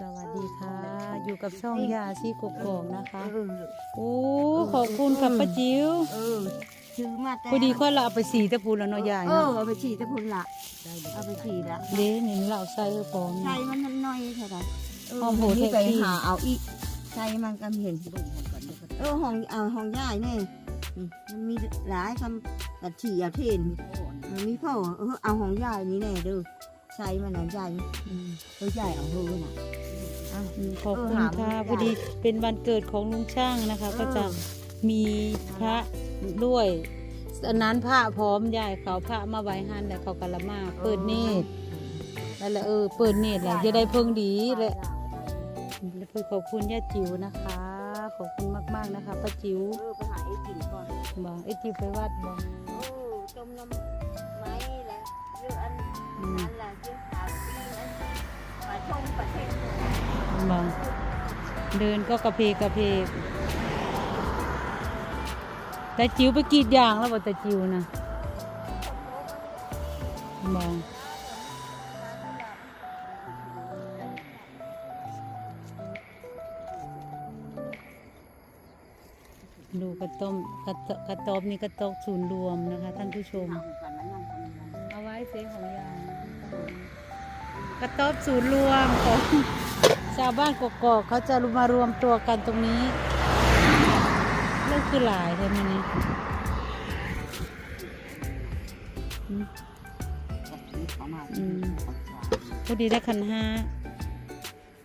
สวัสดีค่ะ อยู่กับช่องยาชีกกอกนะคะเออโอ้ขอบคุณค่ะป้าจิ๋วเออซื้อมาแต่พอดีค่อยละเอาไปสีตะพูนแล้วเนาะยายเออเนาะเอาไปฉีดตะพุนละเอาไปฉีดละเด้นี่เราเอาใส่เออพร้อมใช่มันน้อยเท่าไหร่เออห้องโหนี่เทคไปที่ หาเอาอีกใช่มันก็เห็นเออห้องเอาห้องย่ายนี่อืมมันมีหลายคำตัดฉี่เอาเทนมันมีพ่อเออเอาห้องย่ายนี่แน่เด้อใช่มันน่ะใหญ่อืมเออใหญ่เอาเฮอน่ะอะอืม ขอบคุณเออหาค่ะไม่ได้พอดีเป็นวันเกิดของลุงช่างนะคะ ก็จะเออมีพระด้วยอันนั้นพระพร้อมยายเขาพระมาไว้หันแล้วเขากะละมาเปิดเนตรแล้วแหละเออเปิดเนตรแหละจะได้เพิ่งดีแหละและคือขอบคุณย่าจิ๋วนะคะ ขอบคุณมากๆนะคะป้าจิ๋วเออไปหาไอ้กินก่อนบอกไอ้จิ๋วไปวัดบอกโอ้ต้มน้ำไม้แหละเยอะอันอืมนั่นแหละเยอะสามปีนั้นปลาชงปลาเทศ บอกเดินก็กระเพกกระเพกแต่จิ๋วไปกรีดยางแล้วบอกแต่จิ๋วนะบอกดูกระต้มกระตกระตอบนี่กระตอกศูนย์รวมนะคะ ท่านผู้ชม เอาไว้เสียงของยางกระต๊อบศูนย์รวมของชาวบ้านกกอกเขาจะมารวมตัวกันตรงนี้เรื่องคือหลายใช่ไหมนี่พอดีได้คันห้า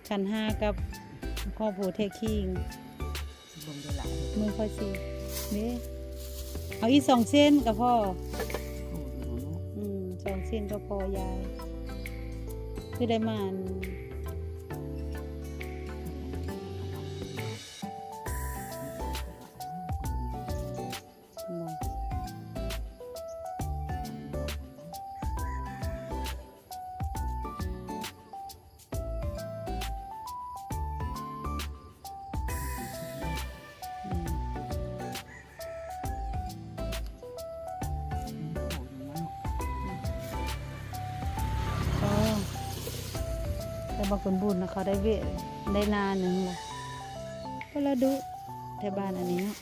คันห้ากับข้อผูเทคิงมือค่อยสีเนี่เอาอีสองเส้นกับพ่ออืมสองเส้นก็พอยายคือได้มาอัน บางคนบุญนะเขาได้เวได้นาหนึ่งละก็ละดุแถวบ้านอันนี้นะ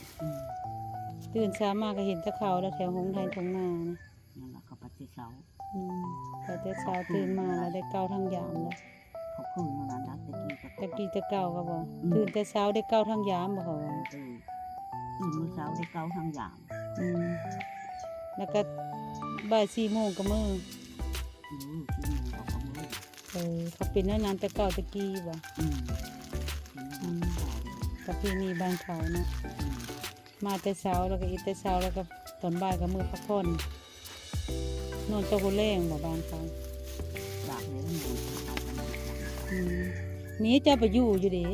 ตื่นเช้ามาก็เห็นตะเขาแล้วแถวหงไทยทงนานะอืมแต่แต่เช้าตื่นมาแล้วได้เก้าทั้งยามแล้วตะกี้ตะกีจะเก้าก็บอกตื่นแต่เช้าได้เก้าทั้งยามบอกเขาว่าอืมมื้อเช้าได้เก้าทางยางอืมแล้วก็บ่ายสี่โมงก็มือ เขาก็มือเออเขาเป็นนั่นนั้นแต่เก่าตะกี้บ่อืมอืมกับพี่นี่บ้านเขาเนาะมาแต่เช้าแล้วก็อีกแต่เช้าแล้วก็ตอนบ่ายก็มือพักผ่อนนอนตะกุแรงบ่บ้านเขาจากเลยทั้งหมดอืมมีเจ้าไปอยู่อยู่เดิ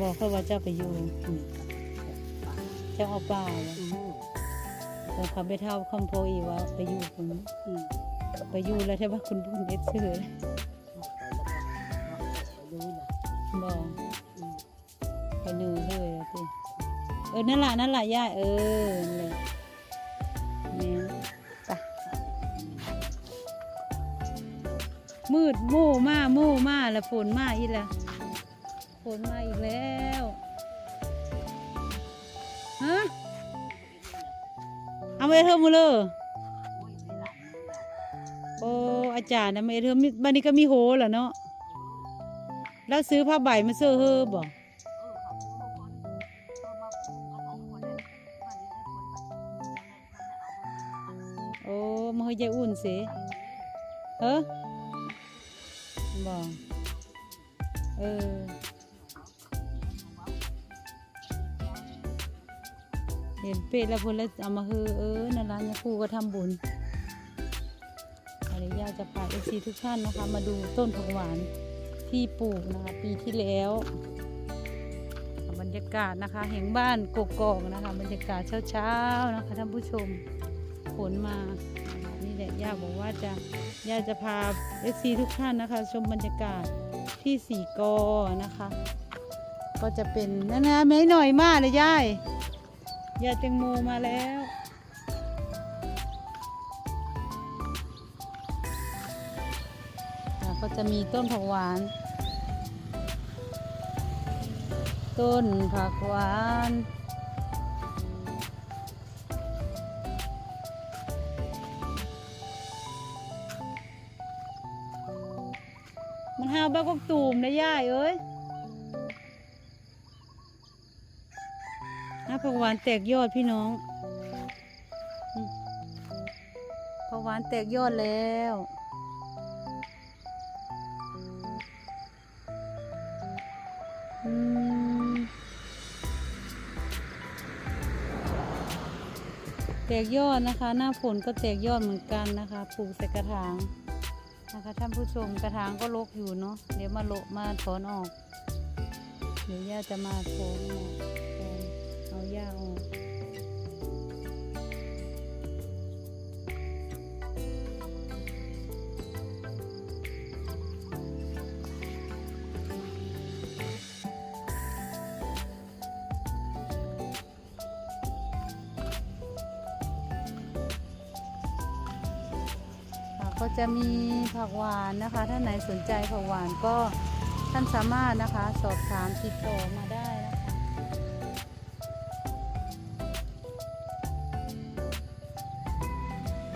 บอกเขาว่าเจ้าไปอยู่อืมเจ้าเอาป่าแล้วแต่เขาไปเท่าคำโพอีว่าไปอยู่คุณ ไปอยู่แล้วใช่ปะคุณบุญเอสเสือเลยบอกไปเนื่อยเลยสิเออ นั่นแหละนั่นแหละย่าเออนั่นแหละแม่นไปมืดโม่มาโม่มาแล้วฝนมาอีกแล้วฝนมาอีกแล้วฮะเอาไปเธอมาเลย อ้อาจารย์นะไม่เธอมีบ้านนี้ก็มีโหเหรอเนาะแล้วซื้อผ้าใบมาเสื้อเฮอบอกโอ้มาเฮยใจอุ่นสิเออบอกเออเห็นเป็ดแล้วพนแล้วเอามาเฮอเออนั่นร้านยาคูก็ทำบุญ อยากจะพาเอซีทุกท่านนะคะ มาดูต้นผักหวานที่ปลูกนะคะปีที่แล้วบรรยากาศนะคะแห่งบ้านกกอกนะคะ บรรยากาศเช้าๆนะคะท่านผู้ชมฝนมานี่แหละย่าบอกว่าจะย่าจะพาเอซีทุกท่านนะคะ ชมบรรยากาศที่สี่กอนะคะ ก็จะเป็นนั่นนะไม่หน่อยมากเลยย่ายยายแตงโมมาแล้ว จะมีต้นผักหวาน ต้นผักหวาน มันห้าวบ้ากกตูมนะย่ายเอ้ยน้าผักหวานแตกยอดพี่น้องผักหวานแตกยอดแล้ว แตกยอดนะคะ หน้าฝนก็แตกยอดเหมือนกันนะคะปลูกใส่กระถางนะคะท่านผู้ชมกระถางก็รกอยู่เนาะเดี๋ยวมาโลมาถอนออก เดี๋ยวย่าจะมาถอนออกเอาหญ้าออก ก็จะมีผักหวานนะคะ ถ้าไหนสนใจผักหวานก็ท่านสามารถนะคะสอบถามติดต่อมาได้นะคะ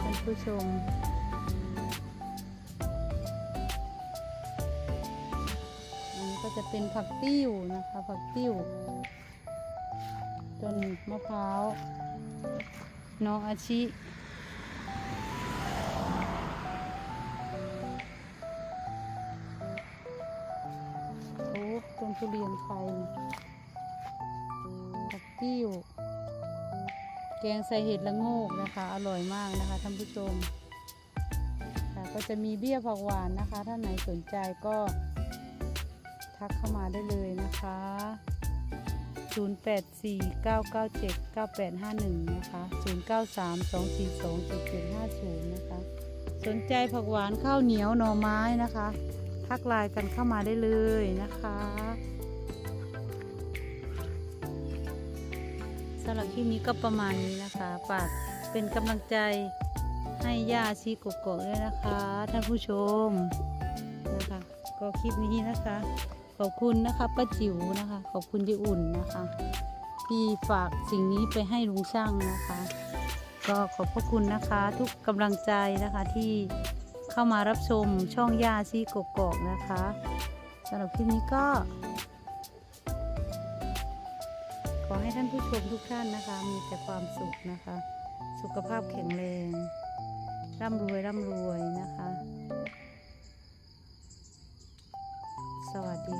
ท่านผู้ชมอันนี้ก็จะเป็นผักติ้วนะคะ ผักติ้วต้นมะพร้าวน้องอาชิ นทุเรียนไทยผักติ้ว แกงใส่เห็ดละโงกนะคะ อร่อยมากนะคะท่านผู้ชมค่ะก็จะมีเบี้ยผักหวานนะคะ ถ้าไหนสนใจก็ทักเข้ามาได้เลยนะคะ 0849979851 นะคะ 0932427750 นะคะ สนใจผักหวานข้าวเหนียวหน่อไม้นะคะ ทักไลน์กันเข้ามาได้เลยนะคะสำหรับคลิปนี้ก็ประมาณนี้นะคะฝากเป็นกำลังใจให้ย่าชีกกอกด้วยนะคะท่านผู้ชมนะคะก็คลิปนี้นะคะ ขอบคุณนะคะป้าจิ๋วนะคะ ขอบคุณที่อุ่นนะคะ ที่ฝากสิ่งนี้ไปให้ลุงช่างนะคะ ก็ขอบพระคุณนะคะ ทุกกำลังใจนะคะที่ เข้ามารับชมช่องย่าซีกกอกนะคะสำหรับคลิปนี้ก็ ขอให้ท่านผู้ชมทุกท่านนะคะ มีแต่ความสุขนะคะ สุขภาพแข็งแรง ร่ำรวยร่ำรวยนะคะ สวัสดี